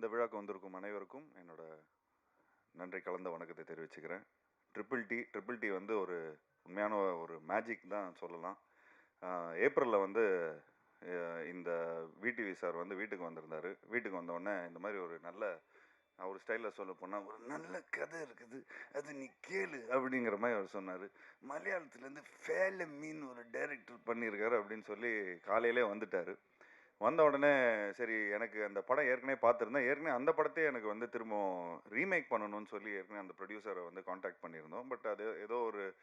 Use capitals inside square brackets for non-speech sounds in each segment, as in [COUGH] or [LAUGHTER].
இந்த விழாக்கு வந்திருக்கும் அனைவருக்கும் என்னோட நன்றி கலந்த வணக்கத்தை தெரிவிச்சுக்கிறேன். ட்ரிபிள் டி ட்ரிபிள் டி வந்து ஒரு உண்மையான ஒரு மேஜிக் தான் சொல்லலாம். ஏப்ரலில் வந்து இந்த விடிவி சார் வந்து வீட்டுக்கு வந்திருந்தார். வீட்டுக்கு வந்தோடனே இந்த மாதிரி ஒரு நல்ல அவர் ஸ்டைலில் சொல்ல போனால் ஒரு நல்ல கதை இருக்குது. அது நீ கேளு அப்படிங்கிற மாதிரி அவர் சொன்னார். மலையாளத்துலேருந்து ஃபேல மீன் ஒரு டைரக்டர் பண்ணியிருக்காரு அப்படின்னு சொல்லி காலையிலே வந்துட்டார். வந்த உடனே சரி எனக்கு அந்த படம் ஏற்கனவே பார்த்துருந்தேன். ஏற்கனவே அந்த படத்தையே எனக்கு வந்து திரும்ப ரீமேக் பண்ணணும்னு சொல்லி ஏற்கனவே அந்த ப்ரொடியூசரை வந்து காண்டாக்ட் பண்ணியிருந்தோம். பட் அது ஏதோ ஒரு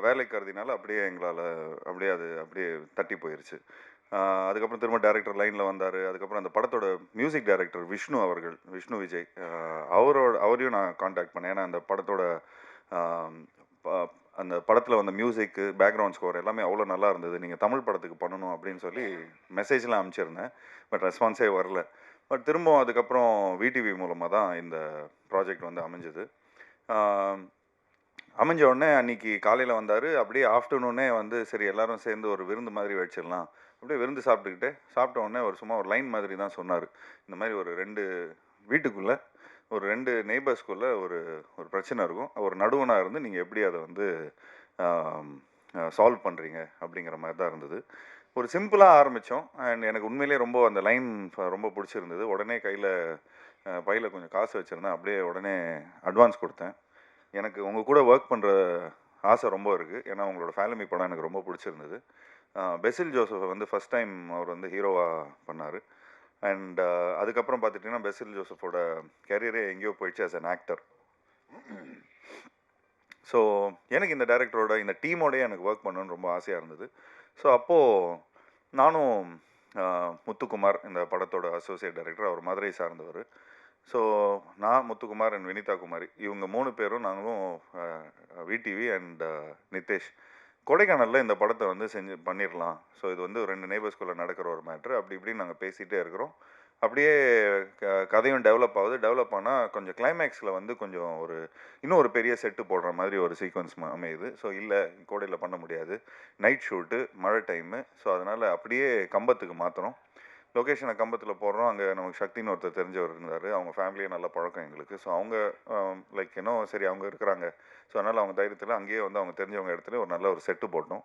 வேலை கருதினால அப்படியே எங்களால் அப்படியே அது அப்படியே தட்டி போயிருச்சு. அதுக்கப்புறம் திரும்ப டேரக்டர் லைனில் வந்தார். அதுக்கப்புறம் அந்த படத்தோட மியூசிக் டைரக்டர் விஷ்ணு அவர்கள் விஷ்ணு விஜய் அவரோட அவரையும் நான் காண்டாக்ட் பண்ணேன். ஏன்னா அந்த படத்தோட ப- அந்த படத்தில் வந்த மியூசிக்கு பேக்ரவுண்ட் ஸ்கோர் எல்லாமே அவ்வளோ நல்லா இருந்தது. நீங்கள் தமிழ் படத்துக்கு பண்ணணும் அப்படின்னு சொல்லி மெசேஜ்லாம் அனுப்பிச்சிருந்தேன். பட் ரெஸ்பான்ஸே வரல. பட் திரும்பவும் அதுக்கப்புறம் விடிவி மூலமாக தான் இந்த ப்ராஜெக்ட் வந்து அமைஞ்சது. அமைஞ்ச உடனே அன்னைக்கு காலையில் வந்தார். அப்படியே ஆஃப்டர்நூனே வந்து சரி எல்லாரும் சேர்ந்து ஒரு விருந்து மாதிரி வச்சிடலாம். அப்படியே விருந்து சாப்பிட்டுக்கிட்டு சாப்பிட்ட உடனே ஒரு சும்மா ஒரு லைன் மாதிரி தான் சொன்னார். இந்த மாதிரி ஒரு ரெண்டு வீட்டுக்குள்ளே ஒரு ரெண்டு நெய்பர்ஸ்குள்ளே ஒரு ஒரு பிரச்சனை இருக்கும். ஒரு நடுவனாக இருந்து நீங்கள் எப்படி அதை வந்து சால்வ் பண்ணுறீங்க அப்படிங்கிற மாதிரி தான் இருந்தது. ஒரு சிம்பிளாக ஆரம்பித்தோம் அண்ட் எனக்கு உண்மையிலேயே ரொம்ப அந்த லைன் ரொம்ப பிடிச்சிருந்தது. உடனே கையில் பையில் கொஞ்சம் காசு வச்சுருந்தேன். அப்படியே உடனே அட்வான்ஸ் கொடுத்தேன். எனக்கு உங்கள் கூட ஒர்க் பண்ணுற ஆசை ரொம்ப இருக்குது ஏன்னா உங்களோட ஃபேலமி படம் எனக்கு ரொம்ப பிடிச்சிருந்தது. பெசில் ஜோசஃபை வந்து ஃபஸ்ட் டைம் அவர் வந்து ஹீரோவாக பண்ணார். அண்ட் uh, அதுக்கப்புறம் பார்த்துட்டிங்கன்னா பெசில் ஜோசஃபோட கேரியரே எங்கேயோ போயிடுச்சு ஆஸ் அன் ஆக்டர் ஸோ எனக்கு இந்த டைரக்டரோட இந்த டீமோடய எனக்கு ஒர்க் பண்ணணும்னு ரொம்ப ஆசையாக இருந்தது. ஸோ அப்போது நானும் முத்துக்குமார் இந்த படத்தோட அசோசியேட் டைரக்டர் அவர் மதுரை சார்ந்தவர். ஸோ நான் முத்துக்குமார் அண்ட் வினிதா குமாரி இவங்க மூணு பேரும் நாங்களும் விடிவி அண்ட் நிதேஷ் கொடைக்கானலில் இந்த படத்தை வந்து செஞ்சு பண்ணிடலாம் ஸோ இது வந்து ரெண்டு நெய்பர்ஸ்குள்ளே நடக்கிற ஒரு மேட்ரு அப்படி இப்படின்னு நாங்கள் பேசிகிட்டே இருக்கிறோம். அப்படியே க- கதையும் டெவலப் ஆகுது. டெவலப் ஆனால் கொஞ்சம் கிளைமேக்ஸில் வந்து கொஞ்சம் ஒரு இன்னும் ஒரு பெரிய செட்டு போடுற மாதிரி ஒரு சீக்வன்ஸ் அமையுது. ஸோ இல்லை கோடையில் பண்ண முடியாது. நைட் ஷூட்டு மழை டைமு ஸோ அதனால் அப்படியே கம்பத்துக்கு மாற்றுறோம் லொக்கேஷனை கம்பத்தில் போடுறோம். அங்கே நமக்கு சக்தின்னு ஒருத்தர் தெரிஞ்சவர் இருந்தார். அவங்க ஃபேமிலியே நல்ல பழக்கம் எங்களுக்கு. ஸோ அவங்க லைக் இன்னும் சரி அவங்க இருக்கிறாங்க. ஸோ அதனால் அவங்க தைரியத்தில் அங்கேயே வந்து அவங்க தெரிஞ்சவங்க இடத்துல ஒரு நல்ல ஒரு செட்டு போட்டோம்.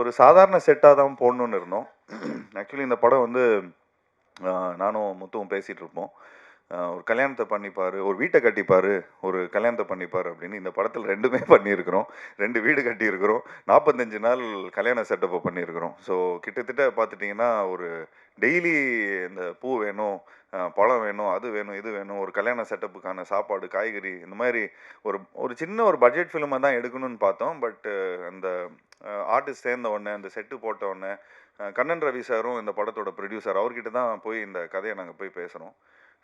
ஒரு சாதாரண செட்டாக தான் போடணுன்னு இருந்தோம். [CLEARS THROAT] ஆக்சுவலி இந்த படம் வந்து நானும் முத்துவும் பேசிகிட்டு இருப்போம். ஒரு கல்யாணத்தை பண்ணிப்பார் ஒரு வீட்டை கட்டிப்பார் ஒரு கல்யாணத்தை பண்ணிப்பார் அப்படின்னு இந்த படத்தில் ரெண்டுமே [LAUGHS] பண்ணியிருக்கிறோம். ரெண்டு வீடு கட்டியிருக்கிறோம். நாற்பத்தஞ்சு நாள் கல்யாண செட்டப்பை பண்ணியிருக்கிறோம். ஸோ கிட்டத்தட்ட பார்த்துட்டிங்கன்னா ஒரு டெய்லி இந்த பூ வேணும் பழம் வேணும் அது வேணும் இது வேணும் ஒரு கல்யாண செட்டப்புக்கான சாப்பாடு காய்கறி இந்த மாதிரி ஒரு ஒரு சின்ன ஒரு பட்ஜெட் ஃபிலிமை தான் எடுக்கணும்னு பார்த்தோம். பட் அந்த ஆர்டிஸ்ட் சேர்ந்த உடனே அந்த செட்டு போட்ட உடனே கண்ணன் ரவி சாரும் இந்த படத்தோட ப்ரொடியூசர் அவர்கிட்ட தான் போய் இந்த கதையை நாங்கள் போய் பேசுகிறோம்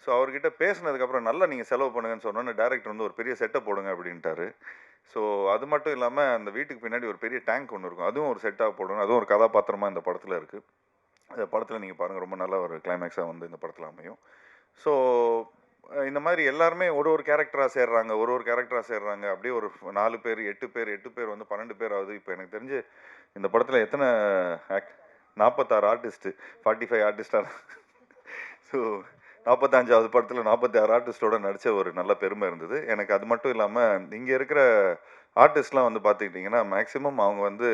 ஸோ அவர்கிட்ட பேசினதுக்கப்புறம் நல்லா நீங்கள் செலவு பண்ணுங்கன்னு சொன்னோன்னே டேரக்டர் வந்து ஒரு பெரிய செட்டை போடுங்க அப்படின்ட்டாரு. ஸோ அது மட்டும் இல்லாமல் அந்த வீட்டுக்கு பின்னாடி ஒரு பெரிய டேங்க் ஒன்று இருக்கும். அதுவும் ஒரு செட்டாக போடணும். அதுவும் ஒரு கதாபாத்திரமாக இந்த படத்தில் இருக்குது அந்த படத்தில் நீங்கள் பாருங்கள் ரொம்ப நல்ல ஒரு கிளைமேக்ஸாக வந்து இந்த படத்தில் அமையும். ஸோ இந்த மாதிரி எல்லாருமே ஒரு ஒரு கேரக்டராக சேர்றாங்க ஒரு ஒரு கேரக்டராக சேர்றாங்க. அப்படியே ஒரு நாலு பேர் எட்டு பேர் எட்டு பேர் வந்து பன்னெண்டு பேர் ஆகுது. இப்போ எனக்கு தெரிஞ்சு இந்த படத்தில் எத்தனை ஆக்ட் நாற்பத்தாறு ஆர்டிஸ்ட்டு ஃபார்ட்டி ஃபைவ் ஆர்டிஸ்டாக ஸோ நாற்பத்தஞ்சாவது படத்தில் நாற்பத்தி ஆறு ஆர்டிஸ்டோட நடித்த ஒரு நல்ல பெருமை இருந்தது. எனக்கு அது மட்டும் இல்லாமல் இங்கே இருக்கிற ஆர்டிஸ்ட்லாம் வந்து பார்த்துக்கிட்டிங்கன்னா மேக்ஸிமம் அவங்க வந்து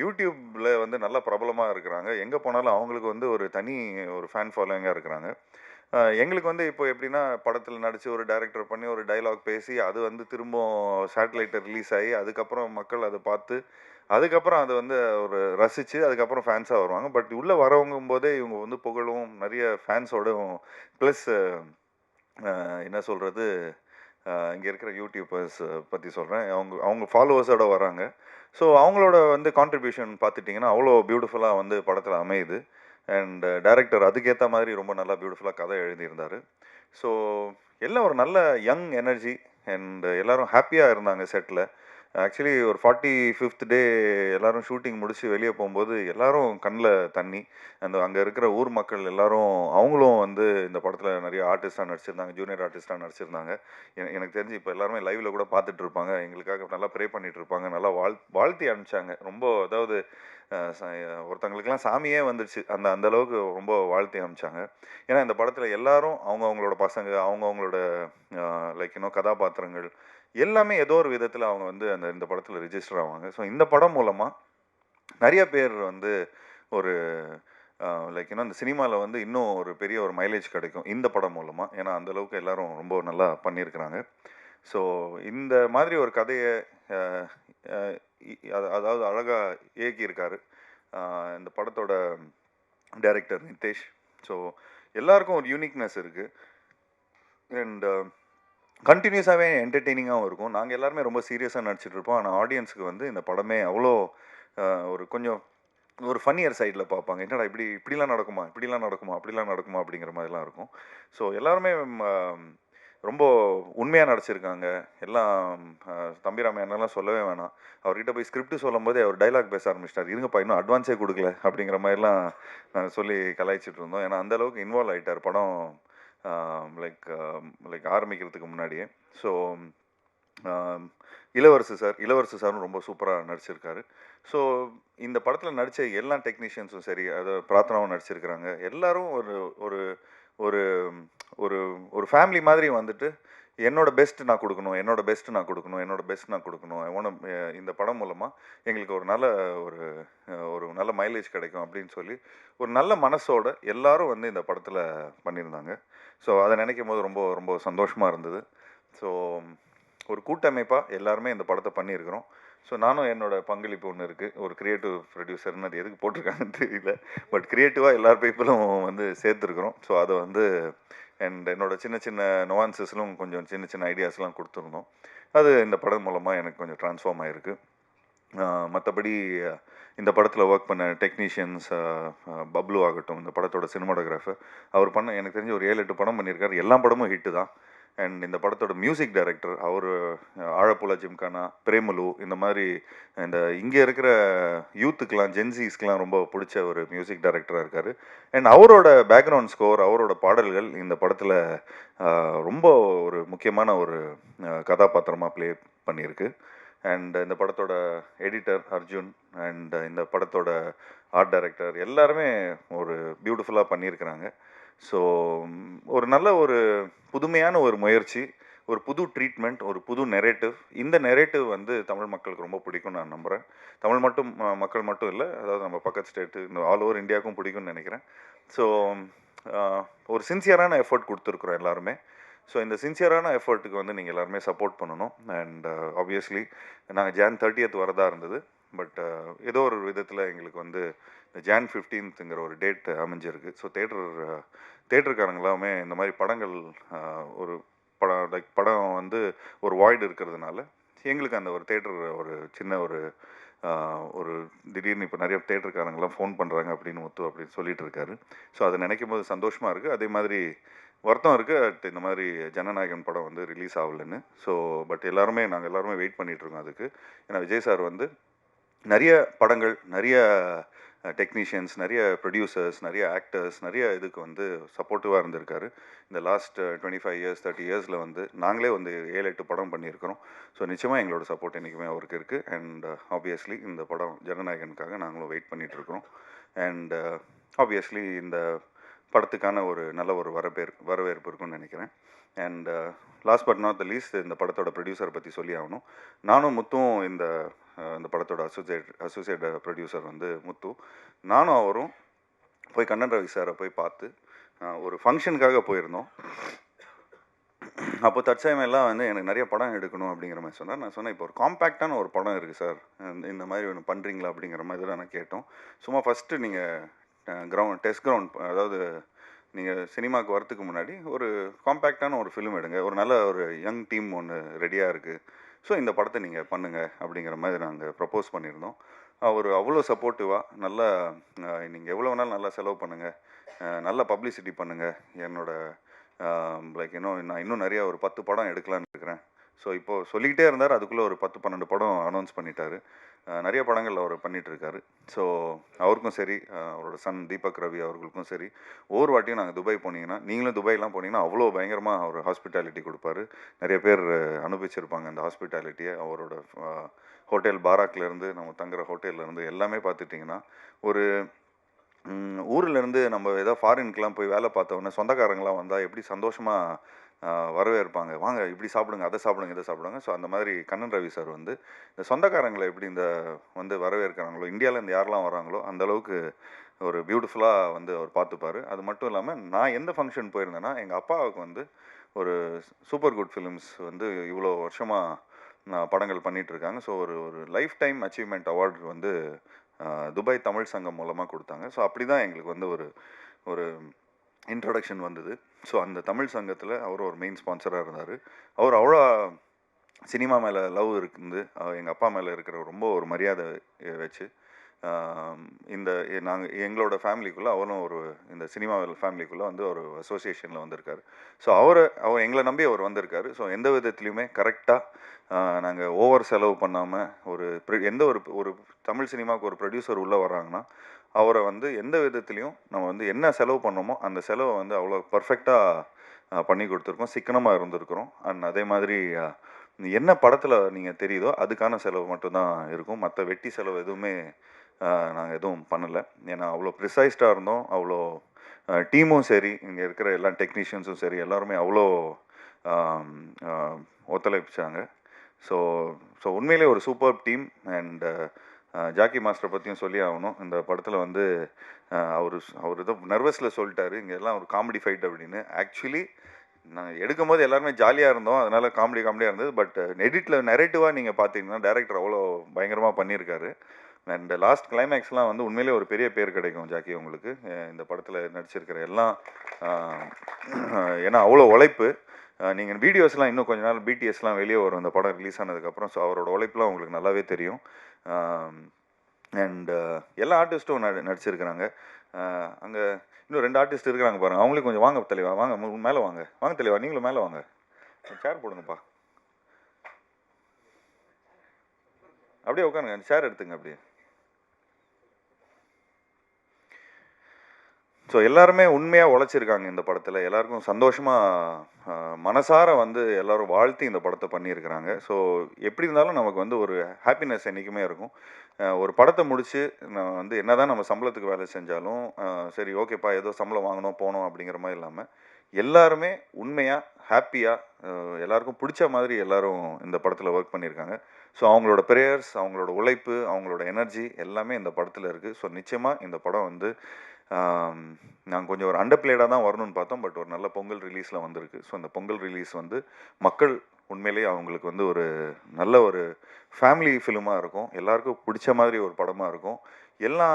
யூடியூப்பில் வந்து நல்ல பிரபலமாக இருக்கிறாங்க. எங்கே போனாலும் அவங்களுக்கு வந்து ஒரு தனி ஒரு ஃபேன் ஃபாலோவிங்காக இருக்கிறாங்க. எங்களுக்கு வந்து இப்போ எப்படின்னா படத்தில் நடித்து ஒரு டைரக்டர் பண்ணி ஒரு டைலாக் பேசி அது வந்து திரும்ப சேட்டலைட்டை ரிலீஸ் ஆகி அதுக்கப்புறம் மக்கள் அதை பார்த்து அதுக்கப்புறம் அதை வந்து ஒரு ரசித்து அதுக்கப்புறம் ஃபேன்ஸாக வருவாங்க. பட் உள்ளே வரவங்கும் போதே இவங்க வந்து புகழும். நிறைய ஃபேன்ஸோடும் ப்ளஸ் என்ன சொல்கிறது இங்கே இருக்கிற யூடியூபர்ஸ் பற்றி சொல்கிறேன் அவங்க அவங்க ஃபாலோவர்ஸோட வராங்க. ஸோ அவங்களோட வந்து கான்ட்ரிபியூஷன் பார்த்துட்டிங்கன்னா அவ்வளோ பியூட்டிஃபுல்லாக வந்து படத்தில் அமையுது. அண்ட் டைரக்டர் அதுக்கேற்ற மாதிரி ரொம்ப நல்லா பியூட்டிஃபுல்லாக கதை எழுதியிருந்தார். ஸோ எல்லாம் ஒரு நல்ல யங் எனர்ஜி அண்ட் எல்லோரும் ஹாப்பியாக இருந்தாங்க செட்டில் ஆக்சுவலி ஒரு ஃபார்ட்டி ஃபிஃப்த் டே எல்லோரும் ஷூட்டிங் முடிச்சு வெளியே போகும்போது எல்லோரும் கண்ணில் தண்ணி. அந்த அங்கே இருக்கிற ஊர் மக்கள் எல்லாரும் அவங்களும் வந்து இந்த படத்தில் நிறைய ஆர்டிஸ்டாக நடிச்சிருந்தாங்க ஜூனியர் ஆர்டிஸ்டாக நடிச்சிருந்தாங்க. எனக்கு தெரிஞ்சு இப்போ எல்லாருமே லைவில் கூட பார்த்துட்டு இருப்பாங்க. எங்களுக்காக நல்லா ப்ரே பண்ணிட்டு இருப்பாங்க. நல்லா வாழ் வாழ்த்தி அனுப்பிச்சாங்க. ரொம்ப அதாவது ச- ஒருத்தங்களுக்கெல்லாம் சாமியே வந்துடுச்சு அந்த அந்த அளவுக்கு ரொம்ப வாழ்த்தி அமைச்சாங்க ஏன்னா இந்த படத்தில் எல்லாரும் அவங்கவுங்களோட பசங்க அவங்கவுங்களோட லைக் இன்னும் கதாபாத்திரங்கள் எல்லாமே ஏதோ ஒரு விதத்தில் அவங்க வந்து அந்த இந்த படத்தில் ரிஜிஸ்டர் ஆவாங்க. ஸோ இந்த படம் மூலமாக நிறைய பேர் வந்து ஒரு லைக் இன்னும் இந்த சினிமாவில் வந்து இன்னும் ஒரு பெரிய ஒரு மைலேஜ் கிடைக்கும் இந்த படம் மூலமாக ஏன்னா அந்த அளவுக்கு எல்லாரும் ரொம்ப நல்லா பண்ணியிருக்கிறாங்க. ஸோ இந்த மாதிரி ஒரு கதையை அதாவது அழகாக இயக்கியிருக்காரு இந்த படத்தோட டைரக்டர் நிதேஷ். ஸோ எல்லாருக்கும் ஒரு யூனிக்னஸ் இருக்குது அண்ட் கண்டினியூஸாகவே என்டர்டெய்னிங்காகவும் இருக்கும். நாங்கள் எல்லாருமே ரொம்ப சீரியஸாக நடிச்சிட்டு இருப்போம். ஆனால் ஆடியன்ஸுக்கு வந்து இந்த படமே அவ்வளோ ஒரு கொஞ்சம் ஒரு ஃபன்னியர் சைடில் பார்ப்பாங்க. என்னடா இப்படி இப்படிலாம் நடக்குமா? இப்படிலாம் நடக்குமா? அப்படிலாம் நடக்குமா? அப்படிங்கிற மாதிரிலாம் இருக்கும். ஸோ எல்லாருமே ரொம்ப உண்மையாக நடிச்சிருக்காங்க. எல்லாம் அஹ், தம்பிராம என்னெல்லாம் சொல்லவே வேணாம். அவர்கிட்ட போய் ஸ்கிரிப்ட் சொல்லும் போதே அவர் டைலாக் பேச ஆரம்பிச்சிட்டார். இருங்கப்பா இன்னும் அட்வான்ஸே கொடுக்கல. அப்படிங்கிற மாதிரிலாம் நாங்கள் சொல்லி கலாய்ச்சிட்டு இருந்தோம். ஏன்னா அந்த அளவுக்கு இன்வால்வ் ஆகிட்டார் படம் லைக் லைக் ஆரம்பிக்கிறதுக்கு முன்னாடியே. ஸோ இளவரசு சார் இளவரசு சாரும் ரொம்ப சூப்பராக நடிச்சிருக்காரு. ஸோ இந்த படத்தில் நடித்த எல்லா டெக்னீஷியன்ஸும் சரி அது பிரார்த்தனாவும் நடிச்சிருக்கிறாங்க. எல்லாரும் ஒரு ஒரு ஒரு ஒரு ஒரு ஃபேமிலி மாதிரி வந்துட்டு என்னோட பெஸ்ட் நான் கொடுக்கணும் என்னோட பெஸ்ட் நான் கொடுக்கணும் என்னோட பெஸ்ட் நான் கொடுக்கணும். ஒன்று இந்த படம் மூலமாக எங்களுக்கு ஒரு நல்ல ஒரு ஒரு நல்ல மைலேஜ் கிடைக்கும் அப்படின்னு சொல்லி ஒரு நல்ல மனசோட எல்லாரும் வந்து இந்த படத்தில் பண்ணியிருந்தாங்க. ஸோ அதை நினைக்கும் போது ரொம்ப ரொம்ப சந்தோஷமாக இருந்தது. ஸோ ஒரு கூட்டமைப்பாக எல்லாருமே இந்த படத்தை பண்ணியிருக்கிறோம். ஸோ நானும் என்னோடய பங்களிப்பு ஒன்று இருக்குது ஒரு க்ரியேட்டிவ் ப்ரொடியூசர்னு அது எதுக்கு போட்டிருக்காங்கன்னு தெரியல. பட் க்ரியேட்டிவாக எல்லார் பீப்புளும் வந்து சேர்த்துருக்குறோம். ஸோ அதை வந்து அண்ட் என்னோட சின்ன சின்ன நொவான்சஸ்லும் கொஞ்சம் சின்ன சின்ன ஐடியாஸ்லாம் கொடுத்துருந்தோம். அது இந்த படம் மூலமாக எனக்கு கொஞ்சம் ட்ரான்ஸ்ஃபார்ம் ஆகிருக்கு மற்றபடி இந்த படத்தில் ஒர்க் பண்ண டெக்னீஷியன்ஸ் பப்ளு ஆகட்டும் இந்த படத்தோட சினிமாடோகிராஃபர் அவர் பண்ண எனக்கு தெரிஞ்சு ஒரு ஏழு எட்டு படம் பண்ணியிருக்காரு. எல்லா படமும் ஹிட்டு தான். அண்ட் இந்த படத்தோட மியூசிக் டைரக்டர் அவர் ஆழப்புலா ஜிம்கானா பிரேமலு இந்த மாதிரி இந்த இங்கே இருக்கிற யூத்துக்கெலாம் ஜென்சிஸ்க்கெலாம் ரொம்ப பிடிச்ச ஒரு மியூசிக் டைரக்டராக இருக்கார். அண்ட் அவரோட பேக்ரவுண்ட் ஸ்கோர் அவரோட பாடல்கள் இந்த படத்தில் ரொம்ப ஒரு முக்கியமான ஒரு கதாபாத்திரமாக ப்ளே பண்ணியிருக்கு. அண்ட் இந்த படத்தோட எடிட்டர் அர்ஜுன் அண்ட் இந்த படத்தோட ஆர்ட் டைரக்டர் எல்லாருமே ஒரு பியூட்டிஃபுல்லாக பண்ணியிருக்கிறாங்க. ஸோ ஒரு நல்ல ஒரு புதுமையான ஒரு முயற்சி ஒரு புது ட்ரீட்மெண்ட் ஒரு புது நெரேட்டிவ் இந்த நெரேட்டிவ் வந்து தமிழ் மக்களுக்கு ரொம்ப பிடிக்கும் நான் நம்புகிறேன் தமிழ் மட்டும் ம- மக்கள் மட்டும் இல்லை அதாவது நம்ம பக்கத்து ஸ்டேட்டு இந்த ஆல் ஓவர் இந்தியாவுக்கும் பிடிக்கும்னு நினைக்கிறேன். ஸோ ஒரு சின்சியரான எஃபர்ட் கொடுத்துருக்குறோம் எல்லாருமே. ஸோ இந்த சின்சியரான எஃபர்ட்டுக்கு வந்து நீங்கள் எல்லாருமே சப்போர்ட் பண்ணணும். அண்ட் ஆப்வியஸ்லி நாங்கள் ஜான் தேர்ட்டியத் வரதா இருந்தது. பட் ஏதோ ஒரு விதத்தில் எங்களுக்கு வந்து இந்த ஜான் ஃபிஃப்டீன்த்துங்கிற ஒரு டேட் அமைஞ்சிருக்கு. ஸோ தேட்டர் தேட்டருக்காரங்க எல்லாமே இந்த மாதிரி படங்கள் ஒரு படம் லைக் படம் வந்து ஒரு வாய்டு இருக்கிறதுனால எங்களுக்கு அந்த ஒரு தேட்டர் ஒரு சின்ன ஒரு ஒரு திடீர்னு இப்போ நிறைய தேட்டருக்காரங்களாம் ஃபோன் பண்ணுறாங்க அப்படின்னு ஒத்து அப்படின்னு சொல்லிட்டு இருக்காரு. ஸோ அதை நினைக்கும் போது சந்தோஷமாக இருக்குது அதே மாதிரி வருத்தம் இருக்குது அட் இந்த மாதிரி ஜனநாயகன் படம் வந்து ரிலீஸ் ஆகலைன்னு. ஸோ பட் எல்லாருமே நாங்கள் எல்லாருமே வெயிட் பண்ணிகிட்ருக்கோம் அதுக்கு. ஏன்னா விஜய் சார் வந்து நிறைய படங்கள் நிறைய டெக்னீஷியன்ஸ் நிறைய ப்ரொடியூசர்ஸ் நிறைய ஆக்டர்ஸ் நிறைய இதுக்கு வந்து சப்போர்ட்டிவாக இருந்திருக்காரு. இந்த last twenty five years thirty இயர்ஸில் வந்து நாங்களே வந்து ஏழு எட்டு படம் பண்ணியிருக்கிறோம். ஸோ நிச்சயமாக எங்களோட சப்போர்ட் என்றைக்குமே அவருக்கு இருக்குது அண்ட் ஆப்வியஸ்லி இந்த படம் ஜனநாயகனுக்காக நாங்களும் வெயிட் பண்ணிட்டு அண்ட் ஆப்வியஸ்லி இந்த படத்துக்கான ஒரு நல்ல ஒரு வரவேற் வரவேற்பு இருக்கும்னு நினைக்கிறேன். And last but not the least இந்த படத்தோட ப்ரொடியூசரை பற்றி சொல்லி ஆகணும். நானும் முத்தும் இந்த அந்த படத்தோட அசோசியேட் அசோசியேட் ப்ரொடியூசர் வந்து முத்து. நானும் அவரும் போய் கண்ணன் ரவி சாரை போய் பார்த்து ஒரு ஃபங்க்ஷனுக்காக போயிருந்தோம். அப்போ தற்சயமெல்லாம் வந்து எனக்கு நிறைய படம் எடுக்கணும் அப்படிங்கிற மாதிரி சொன்னார். நான் சொன்னேன் இப்போ ஒரு காம்பேக்டான ஒரு படம் இருக்குது சார். இந்த- இந்த மாதிரி ஒன்று பண்ணுறீங்களா அப்படிங்கிற மாதிரி தான் நான் கேட்டோம். சும்மா ஃபஸ்ட்டு நீங்கள் கிரவுண்ட் டெஸ்ட் கிரவுண்ட் அதாவது நீங்கள் சினிமாவுக்கு வரத்துக்கு முன்னாடி ஒரு காம்பேக்டான ஒரு ஃபிலிம் எடுங்க. ஒரு நல்ல ஒரு யங் டீம் ஒன்று ரெடியாக இருக்குது ஸோ இந்த படத்தை நீங்கள் பண்ணுங்கள் அப்படிங்கிற மாதிரி நாங்கள் ப்ரப்போஸ் பண்ணியிருந்தோம். அவர் அவ்வளோ சப்போர்ட்டிவாக நல்லா நீங்கள் எவ்வளோ வேணாலும் நல்லா செலவு பண்ணுங்கள் நல்ல பப்ளிசிட்டி பண்ணுங்கள் என்னோட லைக் இன்னும் நான் இன்னும் நிறையா ஒரு பத்து படம் எடுக்கலான்னு இருக்கிறேன். ஸோ இப்போது சொல்லிக்கிட்டே இருந்தார். அதுக்குள்ளே ஒரு பத்து பன்னெண்டு படம் அனௌன்ஸ் பண்ணிட்டாரு. நிறைய படங்கள் அவர் பண்ணிட்டு இருக்காரு ஸோ அவருக்கும் சரி அவரோட சன் தீபக் ரவி அவர்களுக்கும் சரி ஒவ்வொரு வாட்டியும் நாங்கள் துபாய் போனீங்கன்னா நீங்களும் துபாய்லாம் போனீங்கன்னா அவ்வளோ பயங்கரமாக அவர் ஹாஸ்பிட்டாலிட்டி கொடுப்பாரு. நிறைய பேர் அனுபவிச்சிருப்பாங்க அந்த ஹாஸ்பிட்டாலிட்டியை அவரோட ஹோட்டல் பாராக்லேருந்து நம்ம தங்குற ஹோட்டல்லேருந்து எல்லாமே பார்த்துட்டிங்கன்னா ஒரு ஊர்லேருந்து நம்ம ஏதோ ஃபாரின்க்கெலாம் போய் வேலை பார்த்தோன்னே சொந்தக்காரங்களாம் வந்தால் எப்படி சந்தோஷமாக வரவேற்பாங்க. வாங்க இப்படி சாப்பிடுங்க அதை சாப்பிடுங்க இதை சாப்பிடுங்க. ஸோ அந்த மாதிரி கண்ணன் ரவி சார் வந்து இந்த சொந்தக்காரங்களை எப்படி இந்த வந்து வரவேற்கிறாங்களோ இந்தியாவிலேருந்து யாரெல்லாம் வராங்களோ அந்தளவுக்கு ஒரு பியூட்டிஃபுல்லாக வந்து அவர் பார்த்துப்பார். அது மட்டும் இல்லாமல் நான் எந்த ஃபங்க்ஷன் போயிருந்தேன்னா எங்கள் அப்பாவுக்கு வந்து ஒரு சூப்பர் குட் ஃபிலிம்ஸ் வந்து இவ்வளோ வருஷமாக படங்கள் பண்ணிகிட்ருக்காங்க இருக்காங்க ஸோ ஒரு ஒரு லைஃப் டைம் அச்சீவ்மெண்ட் அவார்டு வந்து துபாய் தமிழ் சங்கம் மூலமாக கொடுத்தாங்க. ஸோ அப்படி தான் எங்களுக்கு வந்து ஒரு ஒரு இன்ட்ரடக்ஷன் வந்தது. ஸோ அந்த தமிழ் சங்கத்தில் அவர் ஒரு மெயின் ஸ்பான்சராக இருந்தார். அவர் அவ்வளோ சினிமா மேலே லவ் இருக்குது எங்கள் அப்பா மேலே இருக்கிற ரொம்ப ஒரு மரியாதை வச்சு இந்த நாங்கள் எங்களோட ஃபேமிலிக்குள்ளே அவரும் ஒரு இந்த சினிமா ஃபேமிலிக்குள்ளே வந்து ஒரு அசோசியேஷனில் வந்திருக்காரு. ஸோ அவரை அவர் எங்களை நம்பி அவர் வந்திருக்காரு. ஸோ எந்த விதத்துலையுமே கரெக்டாக நாங்கள் ஓவர் செலவு பண்ணாமல் ஒரு எந்த ஒரு ஒரு தமிழ் சினிமாவுக்கு ஒரு ப்ரொடியூசர் உள்ளே வராங்கன்னா அவரை வந்து எந்த விதத்துலையும் நம்ம வந்து என்ன செலவு பண்ணோமோ அந்த செலவை வந்து அவ்வளோ பர்ஃபெக்டாக பண்ணி கொடுத்துருக்கோம். சிக்கனமாக இருந்திருக்கிறோம். அண்ட் அதே மாதிரி என்ன படத்தில் நீங்கள் தெரியுதோ அதுக்கான செலவு மட்டும்தான் இருக்கும். மற்ற வெட்டி செலவு எதுவுமே நாங்கள் எதுவும் பண்ணலை. ஏன்னா அவ்வளோ ப்ரிசைஸ்டாக இருந்தோம். அவ்வளோ டீமும் சரி இங்கே இருக்கிற எல்லா டெக்னீஷியன்ஸும் சரி எல்லாருமே அவ்வளோ ஒத்துழைப்பிச்சாங்க. ஸோ ஸோ உண்மையிலே ஒரு சூப்பர் டீம் அண்ட் ஜாக்கி மாஸ்டரை பற்றியும் சொல்லி ஆகணும். இந்த படத்தில் வந்து அவர் அவர் ஏதோ நர்வஸில் சொல்லிட்டாரு. இங்கே எல்லாம் ஒரு காமெடி ஃபைட் அப்படின்னு. ஆக்சுவலி நாங்கள் எடுக்கும்போது எல்லாருமே ஜாலியாக இருந்தோம். அதனால காமெடி காமெடியாக இருந்தது. பட் எடிட்டில் நெரேட்டிவாக நீங்கள் பார்த்தீங்கன்னா டேரக்டர் அவ்வளோ பயங்கரமாக பண்ணியிருக்காரு. அண்ட் லாஸ்ட் கிளைமேக்ஸ்லாம் வந்து உண்மையிலே ஒரு பெரிய பேர் கிடைக்கும் ஜாக்கி உங்களுக்கு. இந்த படத்தில் நடிச்சிருக்கிற எல்லாம் ஏன்னா அவ்வளோ உழைப்பு. நீங்கள் வீடியோஸ்லாம் இன்னும் கொஞ்ச நாள் பிடிஎஸ்லாம் வெளியே வரும். இந்த படம் ரிலீஸ் ஆனதுக்கப்புறம் ஸோ அவரோட உழைப்புலாம் உங்களுக்கு நல்லாவே தெரியும். அண்ட் uh, எல்லா ஆர்டிஸ்ட்டும் நடி நடிச்சிருக்கிறாங்க. அங்கே இன்னும் ரெண்டு ஆர்டிஸ்ட் இருக்கிறாங்க பாருங்கள் அவங்களே கொஞ்சம் வாங்க தெளிவா வாங்க மு- மேலே வாங்க. வாங்க தெளிவா நீங்களும் மேலே வாங்க. சேர் போடுங்கப்பா. அப்படியே உட்காருங்க சேர் எடுத்துங்க அப்படியே. ஸோ எல்லாருமே உண்மையாக உழைச்சிருக்காங்க இந்த படத்தில். எல்லாருக்கும் சந்தோஷமாக மனசார வந்து எல்லோரும் வாழ்த்தி இந்த படத்தை பண்ணியிருக்கிறாங்க. ஸோ எப்படி இருந்தாலும் நமக்கு வந்து ஒரு ஹாப்பினஸ் என்றைக்குமே இருக்கும். ஒரு படத்தை முடித்து நான் வந்து என்னதான் நம்ம சம்பளத்துக்கு வேலை செஞ்சாலும் சரி ஓகேப்பா ஏதோ சம்பளம் வாங்கணும் போனோம் அப்படிங்கிற மாதிரி இல்லாமல் எல்லாருமே உண்மையாக ஹாப்பியாக எல்லாருக்கும் பிடிச்ச மாதிரி எல்லாரும் இந்த படத்தில் ஒர்க் பண்ணியிருக்காங்க. ஸோ அவங்களோட ப்ரேயர்ஸ் அவங்களோட உழைப்பு அவங்களோட எனர்ஜி எல்லாமே இந்த படத்தில் இருக்குது ஸோ நிச்சயமாக இந்த படம் வந்து நாங்கள் கொஞ்சம் ஒரு அண்டர் பிளேடாக தான் வரணும்னு பார்த்தோம் பட் ஒரு நல்ல பொங்கல் ரிலீஸில் வந்திருக்கு. ஸோ அந்த பொங்கல் ரிலீஸ் வந்து மக்கள் உண்மையிலேயே அவங்களுக்கு வந்து ஒரு நல்ல ஒரு ஃபேமிலி ஃபிலிமாக இருக்கும். எல்லாருக்கும் பிடிச்ச மாதிரி ஒரு படமாக இருக்கும். எல்லா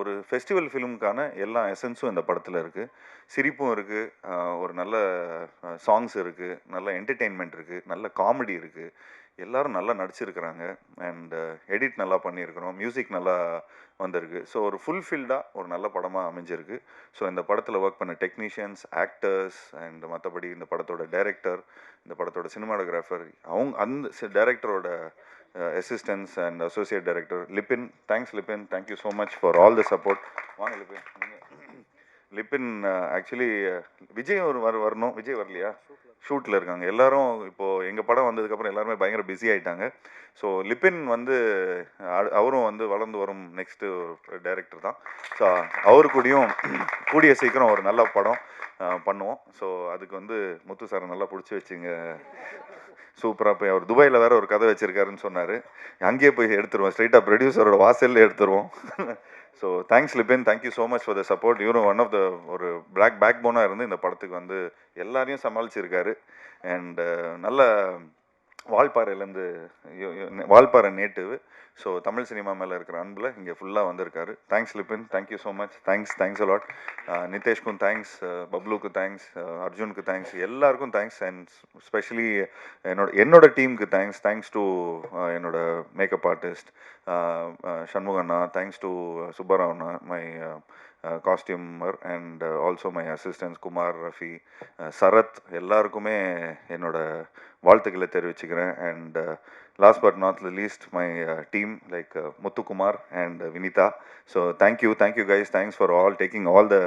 ஒரு ஃபெஸ்டிவல் ஃபிலிமுக்கான எல்லா எசன்ஸும் இந்த படத்தில் இருக்குது சிரிப்பும் இருக்குது ஒரு நல்ல சாங்ஸ் இருக்குது நல்ல என்டர்டெயின்மெண்ட் இருக்குது நல்ல காமெடி இருக்குது எல்லாரும் நல்லா நடிச்சிருக்கிறாங்க. அண்ட் எடிட் நல்லா பண்ணியிருக்கிறோம். மியூசிக் நல்லா வந்திருக்கு. ஸோ ஒரு ஃபுல்ஃபில்டாக ஒரு நல்ல படமாக அமைஞ்சிருக்கு. ஸோ இந்த படத்தில் ஒர்க் பண்ண டெக்னீஷியன்ஸ் ஆக்டர்ஸ் அண்ட் மற்றபடி இந்த படத்தோட டைரக்டர் இந்த படத்தோட சினிமாடோகிராஃபர் அவங்க அந்த டைரக்டரோட assistants and associate director Libin thanks Libin thank you so much for all the support வாங்க லிபின் நீங்க. லிபின் ஆக்சுவலி விஜய் ஒரு வரணும். விஜய் வரலையா? ஷூட்டில் இருக்காங்க. எல்லாரும் இப்போது எங்கள் படம் வந்ததுக்கப்புறம் எல்லாருமே பயங்கர பிஸி ஆகிட்டாங்க ஸோ லிபின் வந்து அவரும் வந்து வளர்ந்து வரும் நெக்ஸ்ட்டு டைரக்டர் தான். ஸோ அவரு கூடயும் [CLEARS THROAT] கூடிய சீக்கிரம் ஒரு நல்ல படம் பண்ணுவோம். ஸோ அதுக்கு வந்து முத்து சாரை நல்லா பிடிச்சி வச்சுங்க. சூப்பராக போய் அவர் துபாயில் வேறு ஒரு கதை வச்சுருக்காருன்னு சொன்னார். அங்கேயே போய் எடுத்துருவோம். ஸ்ட்ரைட்டாக ப்ரொடியூசரோட வாசல்ல எடுத்துருவோம். So thanks Libin thank you so much for the support இவரும் ஒன் ஆஃப் த ஒரு பிளாக் பேக் போனாக இருந்து இந்த படத்துக்கு வந்து எல்லாரையும் சமாளிச்சிருக்காரு. அண்ட் uh, நல்ல வால்பாறையிலேருந்து Valparai native so Tamil cinema மேலே இருக்கிற அன்பில் இங்கே ஃபுல்லாக வந்திருக்காரு. Thanks Libin thank you so much thanks thanks a lot நிதேஷ்க்கும் thanks பப்ளுக்கு தேங்க்ஸ் அர்ஜுனுக்கு தேங்க்ஸ் எல்லாருக்கும் தேங்க்ஸ் அண்ட் ஸ்பெஷலி என்னோட என்னோட டீமுக்கு தேங்க்ஸ் தேங்க்ஸ் டு என்னோட makeup artist uh, uh, சண்முகண்ணா. Thanks to சுப்பராவண்ணா my costumer and also my assistants Kumar Rafi Sarath எல்லாருக்குமே என்னோட வாழ்த்துக்களை தெரிவிச்சுக்கிறேன். And last but not least my team like Muthukumar and Vinitha so thank you thank you guys thanks for all taking all the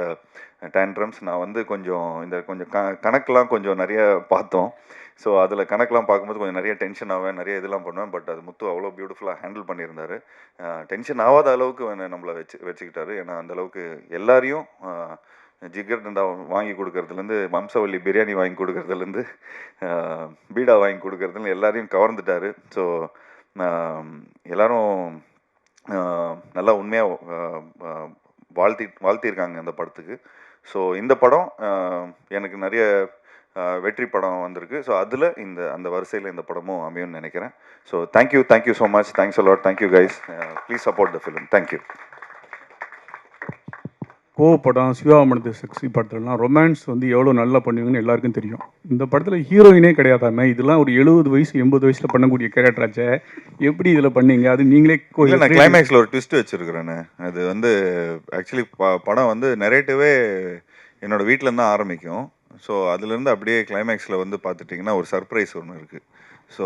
tantrums நான் வந்து கொஞ்சம் இந்த கொஞ்சம் க கணக்கெலாம் கொஞ்சம் நிறைய பார்த்தோம். ஸோ அதில் கணக்கெலாம் பார்க்கும்போது கொஞ்சம் நிறைய டென்ஷன் ஆவேன் நிறைய இதெல்லாம் பண்ணுவேன். பட் அது முத்து அவ்வளோ பியூட்டிஃபுல்லாக ஹேண்டில் பண்ணியிருந்தாரு. டென்ஷன் ஆகாத அளவுக்கு நம்மளை வச்சு வச்சுக்கிட்டாரு. ஏன்னா அந்த அளவுக்கு எல்லாரையும் ஜிகர் டண்டா வாங்கி கொடுக்கறதுலேருந்து வம்சவல்லி பிரியாணி வாங்கி கொடுக்கறதுலேருந்து பீடா வாங்கி கொடுக்கறதுல எல்லாரையும் கவர்ந்துட்டாரு. ஸோ எல்லாரும் நல்லா உண்மையாக வாழ்த்தி வாழ்த்தியிருக்காங்க இந்த படத்துக்கு. ஸோ இந்த படம் எனக்கு நிறைய வெற்றி படம் வந்திருக்கு. ஸோ அதில் இந்த அந்த வரிசையில் இந்த படமும் அமையும்னு நினைக்கிறேன். So thank you thank you so much thanks a lot thank you guys please support the film thank you கோவப்படம் சிவாமணத்து செக்ஸி படத்துலலாம் ரொமான்ஸ் வந்து எவ்வளோ நல்லா பண்ணுவீங்கன்னு எல்லாருக்கும் தெரியும். இந்த படத்தில் ஹீரோயினே கிடையாதாமே இதெல்லாம் ஒரு எழுபது வயசு எண்பது வயசில் பண்ணக்கூடிய கேரக்டராச்சே எப்படி இதில் பண்ணீங்க? அது நீங்களே நான் கிளைமேக்ஸில் ஒரு ட்விஸ்ட் வச்சுருக்கிறேன்னு அது வந்து ஆக்சுவலி படம் வந்து நெரேட்டிவே என்னோட வீட்டிலேருந்து தான் ஆரம்பிக்கும். ஸோ அதுலேருந்து அப்படியே கிளைமேக்ஸில் வந்து பார்த்துட்டிங்கன்னா ஒரு சர்ப்ரைஸ் ஒன்று இருக்குது ஸோ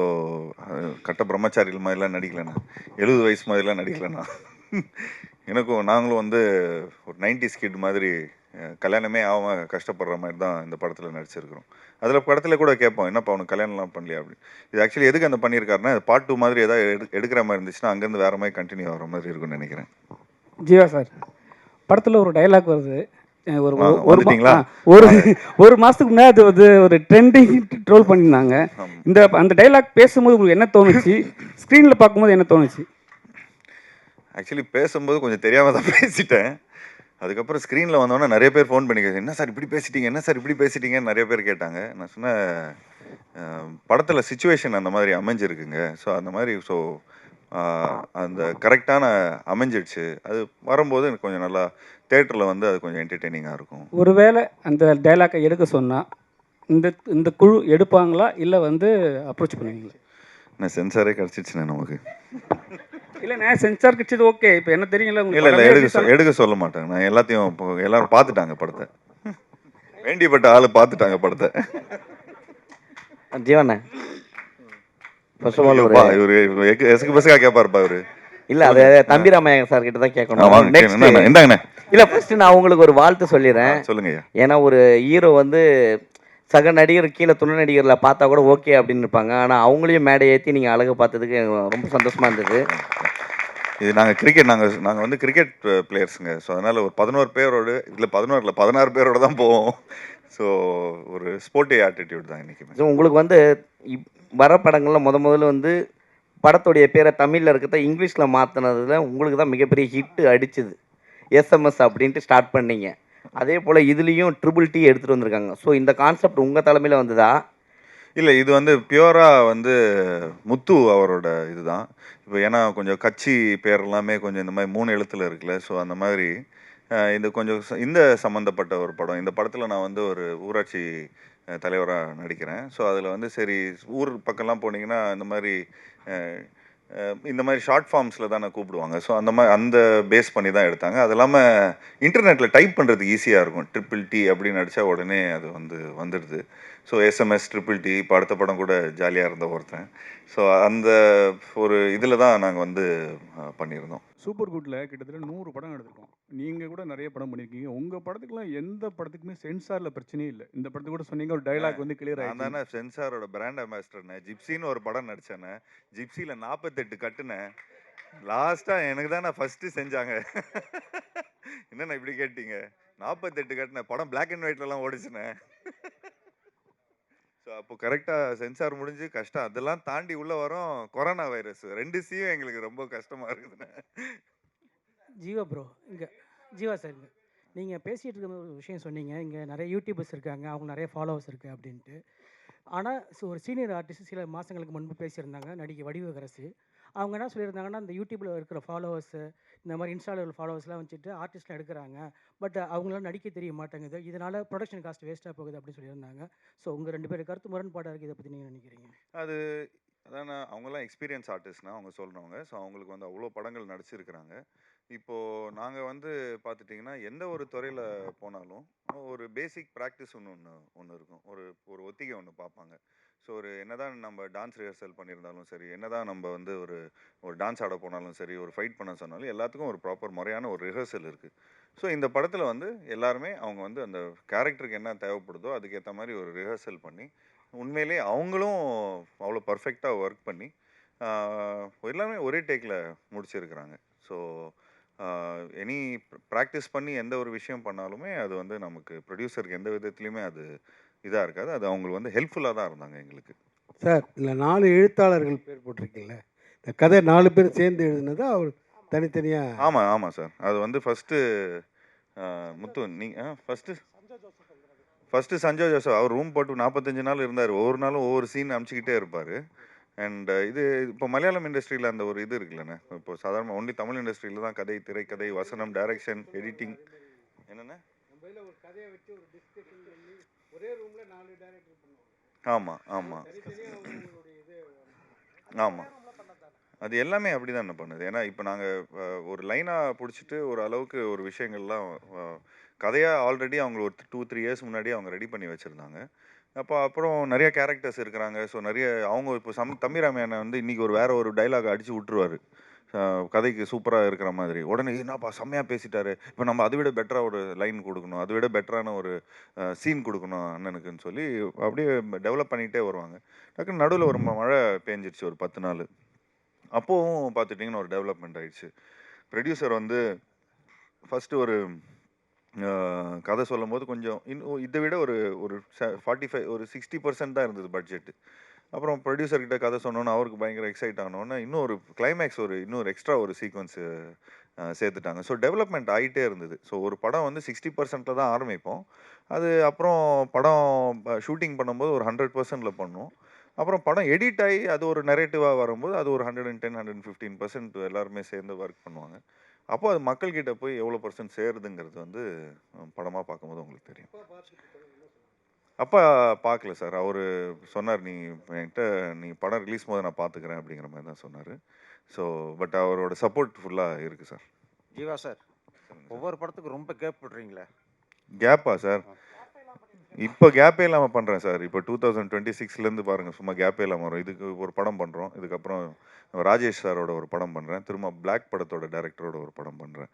கட்ட பிரம்மச்சாரிகள் மாதிரிலாம் நடிக்கலண்ணா. எழுபது வயசு மாதிரிலாம் நடிக்கலண்ணா. எனக்கும் நாங்களும் வந்து ஒரு 90s கிட் மாதிரி கல்யாணமே ஆகாம கஷ்டப்படுற மாதிரி தான் இந்த படத்தில் நடிச்சிருக்கிறோம். அதில் படத்தில் கூட கேட்போம் என்னப்பா அவனுக்கு கல்யாணம்லாம் பண்ணலையா? அப்படி. இது ஆக்சுவலி எதுக்கு அந்த பண்ணியிருக்காருன்னா பார்ட் டூ மாதிரி ஏதாவது எடு எடுக்கிற மாதிரி இருந்துச்சுன்னா அங்கேருந்து வேற மாதிரி கண்டினியூ ஆகிற மாதிரி இருக்கும்னு நினைக்கிறேன். ஜீவா சார் படத்தில் ஒரு டைலாக் வருது. ஒரு ஒரு ஒரு மாதத்துக்கு முன்னாடி அது வந்து ஒரு ட்ரெண்டிங் ட்ரோல் பண்ணியிருந்தாங்க. இந்த அந்த டைலாக் பேசும்போது உங்களுக்கு என்ன தோணுச்சு? [LAUGHS] ஸ்க்ரீனில் பார்க்கும்போது என்ன தோணுச்சு? ஆக்சுவலி பேசும்போது கொஞ்சம் தெரியாமல் தான் [LAUGHS] பேசிட்டேன். அதுக்கப்புறம் ஸ்க்ரீனில் வந்தோன்னே நிறைய பேர் ஃபோன் பண்ணி என்ன சார் இப்படி பேசிட்டீங்க? என்ன சார் இப்படி பேசிட்டீங்கன்னு நிறைய பேர் கேட்டாங்க. நான் சொன்னேன் படத்தில் சுச்சுவேஷன் அந்த மாதிரி அமைஞ்சிருக்குங்க. ஸோ அந்த மாதிரி ஸோ அந்த கரெக்டான அமைஞ்சிடுச்சு. அது வரும்போது எனக்கு கொஞ்சம் நல்லா தேட்டரில் வந்து அது கொஞ்சம் என்டர்டெய்னிங்காக இருக்கும். ஒருவேளை அந்த டைலாக்கை எடுக்க சொன்னால் இந்த இந்த குழு எடுப்பாங்களா? இல்லை வந்து அப்ரோச் பண்ணுவீங்களா? நான் சென்சாரே கிடச்சிடுச்சுண்ணே நமக்கு. இல்லை நான் சென்சார் கிச்சது ஓகே இப்போ என்ன தெரியுங்களா இல்லை இல்லை எடுக்க எடுக்க சொல்ல மாட்டேன் நான் எல்லாத்தையும் இப்போ எல்லாரும் பார்த்துட்டாங்க படத்தை. வேண்டியப்பட்ட ஆள் பார்த்துட்டாங்க படத்தை. ஜீவண்ணே. ஃபர்ஸ்ட் ஆஃப் ஆல் ஒரு ஐயோப்பா, இவரு இவரு எக்கு- எசுக்கு பசுக்கா கேட்பாருப்பா இவரு. இல்ல அது தம்பி ராமையா சார் கிட்ட தான் ஆ, கேட்கணும் வாங்க இந்தாங்கண்ணே இல்ல ஃபர்ஸ்ட் நான் உங்களுக்கு ஒரு வாழ்த்து சொல்லிடுறேன். சொல்லுங்க ஐயா ஏன்னா ஒரு ஹீரோ வந்து சக நடிகர் கீழே துணை நடிகர்ல பார்த்தா கூட ஓகே அப்படின்னு இருப்பாங்க. ஆனா அவங்களையும் மேடை ஏத்தி நீங்க அழகு பார்த்ததுக்கு எனக்கு ரொம்ப சந்தோஷமா இருந்தது. இது நாங்கள் கிரிக்கெட் நாங்கள் நாங்கள் வந்து கிரிக்கெட் பிளேயர்ஸுங்க ஸோ அதனால் ஒரு பதினோரு பேரோடு இதில் பதினோரு இல்லை பதினாறு பேரோட தான் போவோம். ஸோ ஒரு ஸ்போர்ட்டி ஆட்டிடியூட் தான் இன்றைக்கி ஸோ உங்களுக்கு வந்து இப்- வர படங்களில் முத முதல்ல வந்து படத்துடைய பேரை தமிழில் இருக்கிறத இங்கிலீஷில் மாற்றினதுல உங்களுக்கு தான் மிகப்பெரிய ஹிட்டு அடிச்சுது. எஸ்எம்எஸ் அப்படின்ட்டு ஸ்டார்ட் பண்ணீங்க. அதே போல் இதுலேயும் ட்ரிபிள் டி எடுத்துகிட்டு வந்திருக்காங்க. ஸோ இந்த கான்செப்ட் உங்கள் தலைமையில் வந்ததா? இல்லை இது வந்து பியூராக வந்து முத்து அவரோட இதுதான். இப்போ ஏன்னா கொஞ்சம் கட்சி பேர் எல்லாமே கொஞ்சம் இந்த மாதிரி மூணு எழுத்துல இருக்குல்ல ஸோ அந்த மாதிரி இந்த இது கொஞ்சம் இந்த சம்மந்தப்பட்ட ஒரு படம். இந்த படத்தில் நான் வந்து ஒரு ஊராட்சி தலைவராக நடிக்கிறேன். ஸோ அதில் வந்து சரி ஊர் பக்கம்லாம் போனீங்கன்னா இந்த மாதிரி இந்த மாதிரி ஷார்ட் ஃபார்ம்ஸில் தானே கூப்பிடுவாங்க. ஸோ அந்த மாதிரி அந்த பேஸ் பண்ணி தான் எடுத்தாங்க. அது இல்லாமல் இன்டர்நெட்டில் டைப் பண்ணுறது ஈஸியாக இருக்கும். ட்ரிபிள் டி அப்படின்னு அடித்தா உடனே அது வந்து வந்துடுது. ஸோ எஸ்எம்எஸ் ட்ரிபிள் டி இப்போ அடுத்த படம் கூட ஜாலியாக இருந்த ஒருத்தன். ஸோ அந்த ஒரு இதில் தான் நாங்கள் வந்து பண்ணியிருந்தோம். சூப்பர் குட்டில் கிட்டத்தட்ட நூறு படம் எடுத்திருக்கோம். நீங்கள் கூட நிறைய படம் பண்ணியிருக்கீங்க உங்கள் படத்துக்குலாம் எந்த படத்துக்குமே சென்சாரில் பிரச்சனையே இல்லை. இந்த படத்துக்கு கூட சொன்னீங்க ஒரு டைலாக் வந்து கிளியர் நான் ஆயிடுச்சு. தானே சென்சாரோட பிராண்ட் அம்பாசிடர்னே ஜிப்சின்னு ஒரு படம் நடிச்சேனே. ஜிப்சியில் நாற்பத்தெட்டு கட்டுனேன் லாஸ்ட்டாக எனக்கு தானே ஃபஸ்ட்டு செஞ்சாங்க. என்னண்ணா இப்படி கேட்டீங்க? நாற்பத்தெட்டு கட்டினேன் படம் பிளாக் அண்ட் ஒயிட்லலாம் ஓடிச்சுனே. ஸோ அப்போ கரெக்டாக சென்சார் முடிஞ்சு கஷ்டம். அதெல்லாம் தாண்டி உள்ளே வரோம் கொரோனா வைரஸ். ரெண்டு சியும் எங்களுக்கு ரொம்ப கஷ்டமாக இருக்குதுண்ணே ஜீவா ப்ரோ இங்கே ஜீவா சாருங்க நீங்கள் பேசிகிட்டு இருக்க ஒரு விஷயம் சொன்னீங்க. இங்கே நிறைய யூடியூபர்ஸ் இருக்காங்க. அவங்க நிறைய ஃபாலோவர்ஸ் இருக்குது அப்படின்ட்டு. ஆனால் ஒரு சீனியர் ஆர்டிஸ்ட் சில மாதங்களுக்கு முன்பு பேசியிருந்தாங்க. நடிகை வடிவகரசு அவங்க என்ன சொல்லியிருந்தாங்கன்னா இந்த யூடியூப்பில் இருக்கிற ஃபாலோவர்ஸு இந்த மாதிரி இன்ஸ்டாவில் ஃபாலோவர்ஸ்லாம் வச்சுட்டு ஆர்டிஸ்ட்லாம் எடுக்கிறாங்க. பட் அவங்களாம் நடிக்க தெரிய மாட்டேங்குது. இதனால் ப்ரொடக்ஷன் காஸ்ட் வேஸ்ட்டாக போகுது அப்படின்னு சொல்லியிருந்தாங்க. ஸோ உங்கள் ரெண்டு பேரும் கருத்து முரண்பாடாக இருக்குது இதை பற்றி நீங்கள் நினைக்கிறீங்க? அது அதான் அவங்களாம் எக்ஸ்பீரியன்ஸ் ஆர்டிஸ்ட்னா அவங்க சொல்கிறவங்க ஸோ அவங்களுக்கு வந்து அவ்வளோ படங்கள் நடிச்சிருக்கிறாங்க. இப்போது நாங்கள் வந்து பார்த்துட்டிங்கன்னா எந்த ஒரு துறையில் போனாலும் ஒரு பேசிக் ப்ராக்டிஸ் ஒன்று ஒன்று ஒன்று இருக்கும். ஒரு ஒரு ஒத்திகை ஒன்று பார்ப்பாங்க ஸோ ஒரு என்னதான் நம்ம டான்ஸ் ரிஹர்சல் பண்ணியிருந்தாலும் சரி என்னதான் நம்ம வந்து ஒரு ஒரு டான்ஸ் ஆட போனாலும் சரி ஒரு ஃபைட் பண்ண சொன்னாலும் எல்லாத்துக்கும் ஒரு ப்ராப்பர் முறையான ஒரு ரிஹர்சல் இருக்குது ஸோ இந்த படத்தில் வந்து எல்லாருமே அவங்க வந்து அந்த கேரக்டருக்கு என்ன தேவைப்படுதோ அதுக்கேற்ற மாதிரி ஒரு ரிஹர்சல் பண்ணி உண்மையிலே அவங்களும் அவ்வளோ பர்ஃபெக்டாக ஒர்க் பண்ணி எல்லாமே ஒரே டேக்கில் முடிச்சிருக்கிறாங்க. ஸோ எனி ப்ராக்டிஸ் பண்ணி எந்த ஒரு விஷயம் பண்ணாலுமே அது வந்து நமக்கு ப்ரொடியூசருக்கு எந்த விதத்துலையுமே அது இதாக இருக்காது. அது அவங்களுக்கு வந்து ஹெல்ப்ஃபுல்லாக தான் இருந்தாங்க எங்களுக்கு. சார் இதில் நாலு எழுத்தாளர்கள் பேர் போட்டிருக்கீங்களே இந்த கதை நாலு பேர் சேர்ந்து எழுதுனதா அவர் தனித்தனியாக ஆமாம் ஆமாம் சார். அது வந்து ஃபஸ்ட்டு முத்து நீ ஃபஸ்ட்டு ஃபஸ்ட்டு சஞ்சய் ஜோசப். அவர் ரூம் போட்டு நாற்பத்தஞ்சு நாள் இருந்தார். ஒவ்வொரு நாளும் ஒவ்வொரு சீன் அமுச்சிக்கிட்டே இருப்பார். அண்ட் uh, இது இப்போ மலையாளம் இண்டஸ்ட்ரியில் அந்த ஒரு இது இருக்குல்லண்ணே. இப்போ சாதாரண ஒன்லி தமிழ் இண்டஸ்ட்ரியில் தான் கதை திரைக்கதை வசனம் டைரக்ஷன் எடிட்டிங் என்னென்ன ஆமாம் ஆமாம் ஆமாம் அது எல்லாமே அப்படி தான் பண்ணுது. ஏன்னா இப்போ நாங்கள் ஒரு லைனாக பிடிச்சிட்டு ஒரு அளவுக்கு ஒரு விஷயங்கள்லாம் கதையாக ஆல்ரெடி அவங்க ஒரு டூ த்ரீ இயர்ஸ் முன்னாடி அவங்க ரெடி பண்ணி வச்சுருந்தாங்க. அப்போ அப்புறம் நிறைய கேரக்டர்ஸ் இருக்கிறாங்க. ஸோ நிறைய அவங்க இப்போ சம் தம்பிராமையான வந்து இன்றைக்கி ஒரு வேறு ஒரு டைலாக் அடித்து விட்டுருவாரு. அஹ் கதைக்கு சூப்பராக இருக்கிற மாதிரி. உடனே என்னப்பா செம்மையாக பேசிட்டாரு. இப்போ நம்ம அதை விட பெட்டராக ஒரு லைன் கொடுக்கணும். அதை விட பெட்டரான ஒரு சீன் கொடுக்கணும் அண்ணனுக்குன்னு சொல்லி அப்படியே டெவலப் பண்ணிகிட்டே வருவாங்க. டக்குன்னு நடுவில் ஒரு ம- மழை பேஞ்சிருச்சு ஒரு பத்து நாள். அப்போவும் பார்த்துட்டிங்கன்னா ஒரு டெவலப்மெண்ட் ஆயிடுச்சு. ப்ரொடியூசர் வந்து ஃபஸ்ட்டு ஒரு அஹ், கதை சொல்லும்போது கொஞ்சம் இன்னும் இதை விட ஒரு ஒரு ஃபார்ட்டி ஃபைவ் ஒரு சிக்ஸ்டி பர்சன்ட் தான் இருந்தது பட்ஜெட்டு அப்புறம் ப்ரொடியூசர் கிட்ட கதை சொன்னோன்னே அவருக்கு பயங்கர எக்ஸைட் ஆனோன்னே இன்னும் ஒரு கிளைமேக்ஸ் ஒரு இன்னொரு எக்ஸ்ட்ரா ஒரு சீக்வன்ஸு சேர்த்துட்டாங்க. ஸோ டெவலப்மெண்ட் ஆகிட்டே இருந்தது. ஸோ ஒரு படம் வந்து சிக்ஸ்டி பர்சன்ட்டில் தான் ஆரம்பிப்போம். அது அப்புறம் படம் ஷூட்டிங் பண்ணும்போது ஒரு ஹண்ட்ரட் பர்சன்ட்டில் பண்ணுவோம் அப்புறம் படம் எடிட் ஆகி அது ஒரு நெரேட்டிவாக வரும்போது அது ஒரு hundred and ten hundred fifteen percent எல்லாருமே சேர்ந்து ஒர்க் பண்ணுவாங்க. அப்போ அது மக்கள்கிட்ட போய் எவ்வளோ பர்சன்ட் சேருதுங்கிறது வந்து படமாக பார்க்கும்போது உங்களுக்கு தெரியும். அப்பா பார்க்கல சார். அவர் சொன்னார் நீ என்கிட்ட நீ படம் ரிலீஸ் போது நான் பார்த்துக்கிறேன் அப்படிங்கிற மாதிரி தான் சொன்னார். ஸோ பட் அவரோட சப்போர்ட் ஃபுல்லாக இருக்குது சார். ஜீவா சார் ஒவ்வொரு படத்துக்கும் ரொம்ப கேப் விடுறீங்களே? கேப்பா சார்? இப்போ கேப்பே இல்லாமல் பண்ணுறேன் சார். இப்போ டூ தௌசண்ட் டுவெண்ட்டி சிக்ஸ்லேருந்து பாருங்கள் சும்மா கேப்பே இல்லாமல் வரும். இதுக்கு ஒரு படம் பண்ணுறோம் இதுக்கப்புறம் ராஜேஷ் சாரோட ஒரு படம் பண்ணுறேன் திரும்ப பிளாக் படத்தோட டேரக்டரோட ஒரு படம் பண்ணுறேன்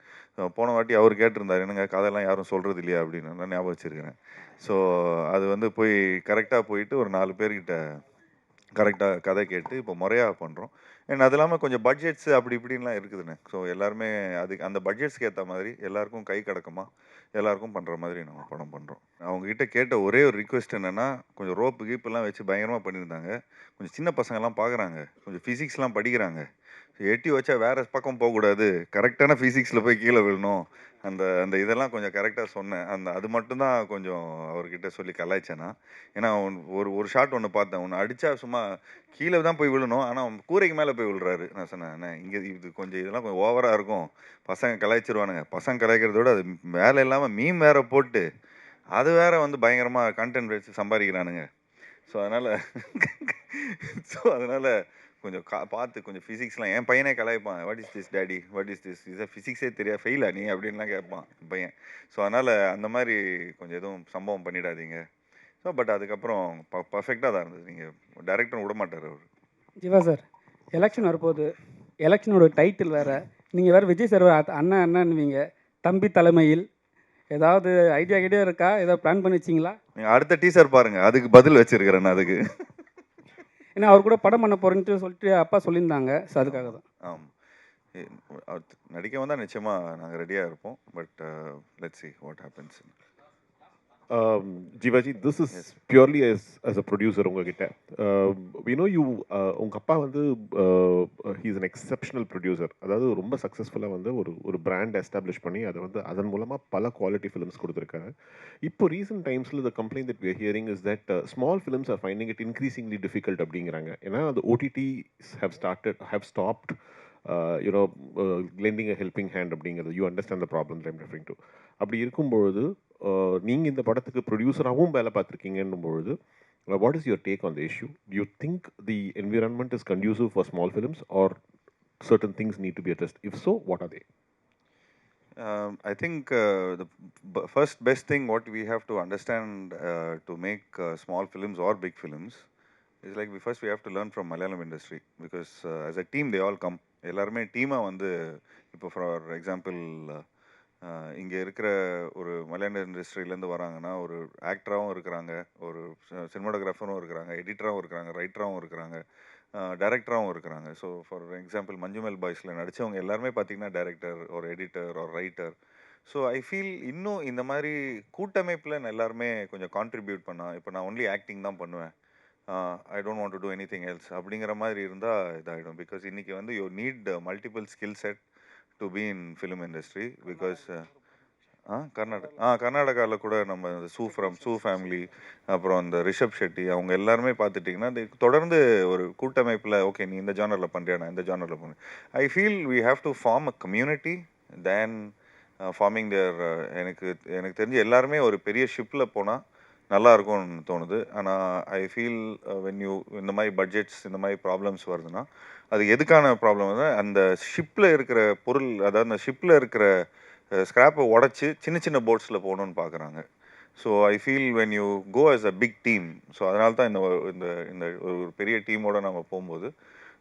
போன வாட்டி அவர் கேட்டிருந்தார் என்னங்க கதையெல்லாம் யாரும் சொல்கிறது இல்லையா? அப்படின்னு. நான் ஞாபகம் வச்சுருக்கிறேன். ஸோ அது வந்து போய் கரெக்டாக போயிட்டு ஒரு நாலு பேர்கிட்ட கரெக்டாக கதை கேட்டு இப்போ முறையாக பண்ணுறோம் அண்ட் அது இல்லாமல் கொஞ்சம் பட்ஜெட்ஸ் அப்படி இப்படின்லாம் இருக்குதுண்ணே ஸோ எல்லாருமே அதுக்கு அந்த பட்ஜெட்ஸ்க்கு ஏற்ற மாதிரி எல்லாருக்கும் கை கடக்கமா? எல்லாருக்கும் பண்ணுற மாதிரி நம்ம படம் பண்ணுறோம் அவங்ககிட்ட கேட்ட ஒரே ஒரு ரிக்வெஸ்ட் என்னென்னா கொஞ்சம் ரோப்பு கீப்பெல்லாம் வச்சு பயங்கரமாக பண்ணியிருந்தாங்க. கொஞ்சம் சின்ன பசங்கள்லாம் பார்க்குறாங்க கொஞ்சம் ஃபிசிக்ஸ்லாம் படிக்கிறாங்க. எட்டி வச்சா வேறு பக்கம் போகக்கூடாது. கரெக்டான ஃபிசிக்ஸில் போய் கீழே விழணும். அந்த அந்த இதெல்லாம் கொஞ்சம் கரெக்டாக சொன்னேன். அந்த அது மட்டும்தான் கொஞ்சம் அவர்கிட்ட சொல்லி கலாய்ச்சேனா ஏன்னா அவன் ஒரு ஒரு ஷாட் ஒன்று பார்த்தேன். ஒன்று அடித்தா சும்மா கீழே தான் போய் விழணும். ஆனால் அவன் கூரைக்கு மேலே போய் விழுறாரு. நான் சொன்னேன் இங்கே இது கொஞ்சம் இதெல்லாம் கொஞ்சம் ஓவராக இருக்கும். பசங்க கலாய்ச்சிருவானுங்க. பசங்க கலாய்க்கிறத விட அது வேலை இல்லாமல் மீன் வேற போட்டு அது வேற வந்து பயங்கரமாக கண்டென்ட் வச்சு சம்பாதிக்கிறானுங்க. ஸோ அதனால் ஸோ [LAUGHS] அதனால் கொஞ்சம் கா பார்த்து கொஞ்சம் ஃபிசிக்ஸ்லாம் என் பையனே கலாய்ப்பான் what is this daddy what is this இதை ஃபிசிக்ஸே தெரியா ஃபெயிலா நீ? அப்படின்லாம் கேட்பான் என் பையன். ஸோ அதனால் அந்த மாதிரி கொஞ்சம் எதுவும் சம்பவம் பண்ணிடாதீங்க. ஸோ பட் அதுக்கப்புறம் ப பர்ஃபெக்டாக தான் இருந்தது. நீங்கள் டேரக்டரும் விட மாட்டார் அவர். ஜீவா சார் எலெக்ஷன் வரப்போகுது. எலெக்ஷனோட டைட்டில் வேறு. நீங்கள் வேறு விஜய் சார் அண்ணன் அண்ணன்வீங்க தம்பி தலைமையில் ஏதாவது ஐடியா கிட்டே இருக்கா? ஏதாவது பிளான் பண்ணி வச்சிங்களா? நீங்கள் அடுத்த டீசர் பாருங்கள் அதுக்கு பதில் வச்சிருக்கிறேன் அதுக்கு. ஏன்னா அவர் கூட படம் பண்ண போகிறேன்ட்டு சொல்லிட்டு அப்பா சொல்லியிருந்தாங்க. ஸோ அதுக்காக தான். ஆம். எ- அவர் நடிக்க வந்தால் நிச்சயமாக நாங்கள் ரெடியாக இருப்போம். But let's see what happens Um, this is Yes. purely as as a producer உங்ககிட்ட um, you uh, உங்க அப்பா வந்து uh, he is an exceptional producer அதாவது ரொம்ப சக்ஸஸ்ஃபுல்லாக வந்து ஒரு ஒரு பிராண்ட் எஸ்டாப்ளிஷ் பண்ணி அதை வந்து அதன் மூலமாக பல குவாலிட்டி ஃபிலிம்ஸ் கொடுத்துருக்காரு இப்போ ரீசெண்ட் டைம்ஸில் the complaint that hearing is that uh, small films are finding it increasingly difficult அப்படிங்கிறாங்க ஏன்னா அந்த OTTs have started have stopped uh, you know uh, lending a helping hand அப்படிங்கிறது you understand the problems I'm referring to அப்படி இருக்கும்பொழுது நீங்கள் இந்த படத்துக்கு ப்ரொடியூசராகவும் வேலை பார்த்துருக்கீங்கன்னும் பொழுது what is your take on the issue you think the environment is conducive for small films are certain things need to be addressed if so what are they Um, I think uh, the b- first best thing what we have to understand uh, to make uh, small films or big films is like we first we have to learn from Malayalam industry because uh, as a team they all come எல்லாருமே டீமாக வந்து இப்போ for example இங்கே இருக்கிற ஒரு மலையாள இண்டஸ்ட்ரியிலேருந்து வராங்கன்னா ஒரு ஆக்டராகவும் இருக்கிறாங்க ஒரு சினிமாட்டோகிராஃபரும் இருக்கிறாங்க எடிட்டராகவும் இருக்கிறாங்க ரைட்டராகவும் இருக்கிறாங்க டைரக்டராகவும் இருக்கிறாங்க. ஸோ ஃபார் எக்ஸாம்பிள் மஞ்சுமெல் பாய்ஸில் நடித்தவங்க எல்லாருமே பார்த்தீங்கன்னா டைரக்டர் ஒரு எடிட்டர் ஒரு ரைட்டர் ஸோ ஐ ஃபீல் இன்னும் இந்த மாதிரி கூட்டமைப்பில் நான் எல்லாருமே கொஞ்சம் கான்ட்ரிபியூட் பண்ணால் இப்போ நான் ஒன்லி ஆக்டிங் தான் பண்ணுவேன். I don't want to do anything else அப்படிங்கிற மாதிரி இருந்தால் இதாகிடும் பிகாஸ் இன்றைக்கி வந்து you need multiple skill set to be in film industry because ah Karnataka ah கர்நாடகாவில் கூட நம்ம இந்த சூ ஃப்ரம் சூ ஃபேமிலி அப்புறம் இந்த ரிஷப் ஷெட்டி அவங்க எல்லாருமே பார்த்துட்டிங்கன்னா they தொடர்ந்து ஒரு கூட்டமைப்பில் ஓகே நீ இந்த ஜானரில் பண்ணுறியா நான் இந்த ஜானரில் பண்ணுறேன் I feel we have to form a community then forming there எனக்கு எனக்கு தெரிஞ்சு எல்லாருமே ஒரு பெரிய ஷிப்பில் போனால் நல்லா இருக்கும்னு தோணுது ஆனால் ஐ ஃபீல் வென் யூ இந்த மாதிரி பட்ஜெட்ஸ் இந்த மாதிரி ப்ராப்ளம்ஸ் வருதுன்னா அது எதுக்கான ப்ராப்ளம் வந்து அந்த ஷிப்பில் இருக்கிற பொருள் அதாவது அந்த ஷிப்பில் இருக்கிற ஸ்க்ராப்பை உடச்சி சின்ன சின்ன போட்ஸில் போகணுன்னு பார்க்குறாங்க so I feel when you go as a big team so அதனால தான் இந்த இந்த இந்த ஒரு பெரிய டீமோட நம்ம போகும்போது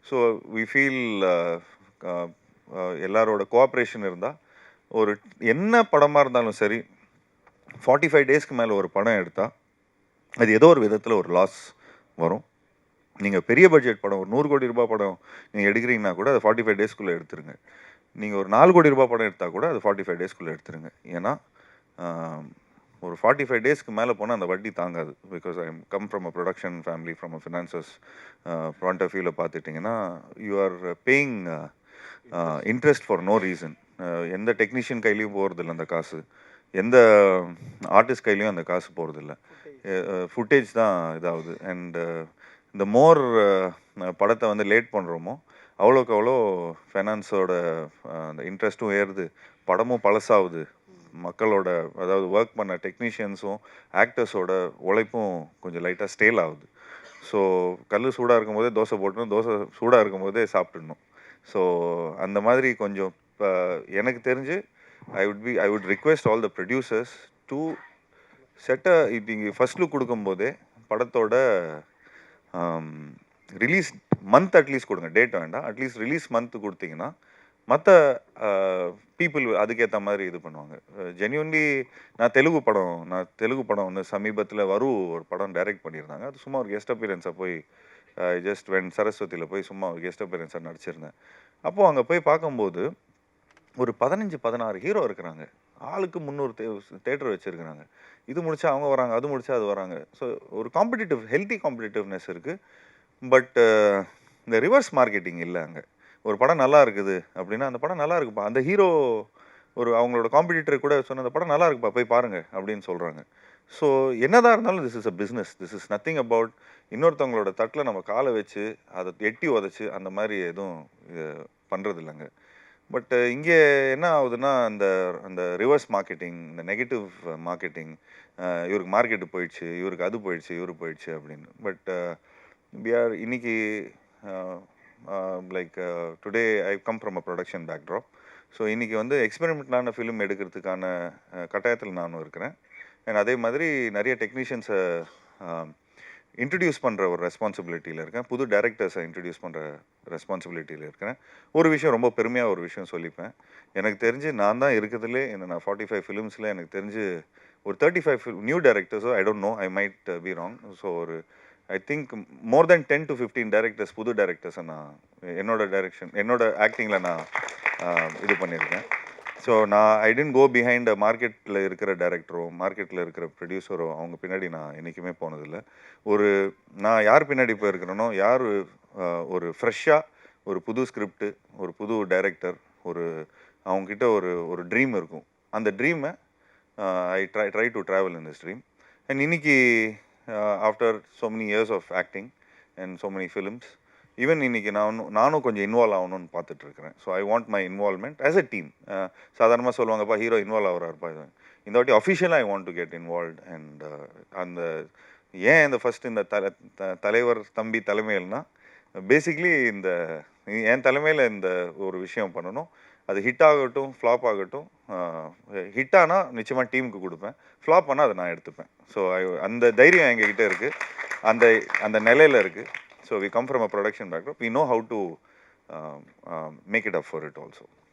ஸோ வி ஃபீல் எல்லாரோட கோஆப்ரேஷன் இருந்தால் ஒரு என்ன படமாக இருந்தாலும் சரி ஃபார்ட்டி ஃபைவ் டேஸ்க்கு மேலே ஒரு படம் எடுத்தால் அது ஏதோ ஒரு விதத்தில் ஒரு லாஸ் வரும். நீங்கள் பெரிய பட்ஜெட் படம் ஒரு நூறு கோடி ரூபாய் படம் நீங்கள் எடுக்கிறீங்கன்னா கூட அது ஃபார்ட்டி ஃபைவ் டேஸ்க்குள்ளே எடுத்துருங்க. நீங்கள் ஒரு நாலு கோடி ரூபாய் படம் எடுத்தால் கூட அது ஃபார்ட்டி ஃபைவ் டேஸ்க்குள்ளே எடுத்துருங்க. ஏன்னா ஒரு ஃபார்ட்டி ஃபைவ் டேஸ்க்கு மேலே போனால் அந்த வட்டி தாங்காது. Because I come from a production family from a finances front of வியூவில் பார்த்துட்டிங்கன்னா you are paying interest for no reason எந்த டெக்னீஷியன் கையிலையும் போகிறதில்ல அந்த காசு. எந்த ஆர்டிஸ்ட் கையிலையும் அந்த காசு போகிறதில்ல ஃபுட்டேஜ் தான் இதாகுது. அண்ட் இந்த மோர் படத்தை வந்து லேட் பண்ணுறோமோ அவ்வளோக்கு அவ்வளோ ஃபைனான்ஸோட அந்த இன்ட்ரெஸ்ட்டும் ஏறுது. படமும் பழசாகுது. மக்களோட அதாவது ஒர்க் பண்ண டெக்னீஷியன்ஸும் ஆக்டர்ஸோட உழைப்பும் கொஞ்சம் லைட்டாக ஸ்டேல் ஆகுது. ஸோ கல் சூடாக இருக்கும்போதே தோசை போட்டுணும் தோசை சூடாக இருக்கும்போதே சாப்பிட்டுடணும். ஸோ அந்த மாதிரி கொஞ்சம் இப்போ எனக்கு தெரிஞ்சு I would be I would request all the producers to செட்டை இப்போ இங்கே ஃபஸ்ட் லுக் கொடுக்கும்போதே படத்தோட ரிலீஸ் மந்த் அட்லீஸ்ட் கொடுங்க. டேட் வேண்டாம். அட்லீஸ்ட் ரிலீஸ் மந்த் கொடுத்தீங்கன்னா மற்ற பீப்புள் uh, அதுக்கேற்ற மாதிரி இது பண்ணுவாங்க. Uh, ஜென்யூன்லி நான் தெலுங்கு படம் நான் தெலுங்கு படம் ஒன்று சமீபத்தில் வரு ஒரு படம் டைரக்ட் பண்ணியிருந்தாங்க. அது சும்மா ஒரு கெஸ்ட் அப்பியரன்ஸை போய் uh, ஜஸ்ட் வென் சரஸ்வதியில் போய் சும்மா ஒரு கெஸ்ட் அப்பியரன்ஸாக நடிச்சிருந்தேன். அப்போது அங்கே போய் பார்க்கும்போது ஒரு பதினஞ்சு பதினாறு ஹீரோ இருக்கிறாங்க. ஆளுக்கு முந்நூறு தே தேட்டர் வச்சுருக்கிறாங்க. இது முடிச்சா அவங்க வராங்க அது முடிச்சா அது வராங்க. ஸோ ஒரு காம்படிட்டிவ் ஹெல்த்தி காம்படிட்டிவ்னஸ் இருக்குது பட் இந்த ரிவர்ஸ் மார்க்கெட்டிங் இல்லை அங்கே. ஒரு படம் நல்லா இருக்குது அப்படின்னா அந்த படம் நல்லா இருக்குப்பா. அந்த ஹீரோ ஒரு அவங்களோட காம்படிட்டர் கூட சொன்ன அந்த படம் நல்லா இருக்குப்பா போய் பாருங்கள் அப்படின்னு சொல்கிறாங்க ஸோ என்னதான் இருந்தாலும் this is a business this is nothing about இன்னொருத்தவங்களோட தட்டில் நம்ம காலை வச்சு அதை எட்டி உதச்சி அந்த மாதிரி எதுவும் பண்ணுறது இல்லைங்க பட் இங்கே என்ன ஆகுதுன்னா அந்த அந்த ரிவர்ஸ் மார்க்கெட்டிங் இந்த நெகட்டிவ் மார்க்கெட்டிங் இவருக்கு மார்க்கெட்டு போயிடுச்சு இவருக்கு அது போயிடுச்சு இவரு போயிடுச்சு அப்படின்னு. பட் பிஆர் இன்னைக்கு like today I come from a production backdrop so இன்றைக்கி வந்து எக்ஸ்பெரிமெண்ட்லான ஃபிலிம் எடுக்கிறதுக்கான கட்டாயத்தில் நானும் இருக்கிறேன். அண்ட் அதே மாதிரி நிறைய டெக்னீஷியன்ஸை இன்ட்ரடியூஸ் பண்ணுற ஒரு ரெஸ்பான்சிபிலிட்டியில் இருக்கேன். புது டேரக்டர்ஸை இன்ட்ரடியூஸ் பண்ணுற ரெஸ்பான்சிபிலிட்டியில் இருக்கிறேன் ஒரு விஷயம் ரொம்ப பெருமையாக ஒரு விஷயம் சொல்லிப்பேன். எனக்கு தெரிஞ்சு நான் தான் இருக்கிறதுலே என்ன நான் ஃபார்ட்டி ஃபைவ் ஃபிலிம்ஸில் எனக்கு தெரிஞ்சு ஒரு thirty five new டேரக்டர்ஸோ I don't know I might be wrong so ஒரு I think more than ten to fifteen directors புது டேரக்டர்ஸை நான் என்னோட டைரக்ஷன் என்னோட ஆக்டிங்கில் நான் இது பண்ணியிருக்கேன். ஸோ நான் ஐ டென்ட் கோ பிஹைண்ட் மார்க்கெட்டில் இருக்கிற டேரக்டரோ மார்க்கெட்டில் இருக்கிற ப்ரொடியூசரோ அவங்க பின்னாடி நான் என்றைக்குமே போனதில்லை. ஒரு நான் யார் பின்னாடி போயிருக்கிறேனோ யார் ஒரு ஃப்ரெஷ்ஷாக ஒரு புது ஸ்கிரிப்டு ஒரு புது டைரக்டர் ஒரு அவங்கக்கிட்ட ஒரு ஒரு ட்ரீம் இருக்கும். அந்த ட்ரீமை I try try to travel in this dream and இன்னைக்கு after so many years of acting and so many films even இன்றைக்கி நான் நானும் கொஞ்சம் இன்வால்வ் ஆகணும்னு பார்த்துட்ருக்கிறேன். So I want my involvement as a team சாதாரணமாக சொல்லுவாங்கப்பா ஹீரோ இன்வால்வ் ஆகிறாருப்பா இது இந்த வாட்டி அஃபிஷியலாக I want to get involve and அந்த ஏன் இந்த ஃபஸ்ட் இந்த தலை தலைவர் தம்பி தலைமையில்னா பேசிக்லி இந்த என் தலைமையில் இந்த ஒரு விஷயம் பண்ணணும். அது ஹிட் ஆகட்டும் ஃப்ளாப் ஆகட்டும் ஹிட் ஆனால் நிச்சயமாக டீமுக்கு கொடுப்பேன். ஃப்ளாப் ஆனால் அதை நான் எடுத்துப்பேன். ஸோ அந்த தைரியம் எங்ககிட்ட இருக்குது அந்த அந்த நிலையில் இருக்குது So we come from a production background. We know how to um, um, make it up for it also.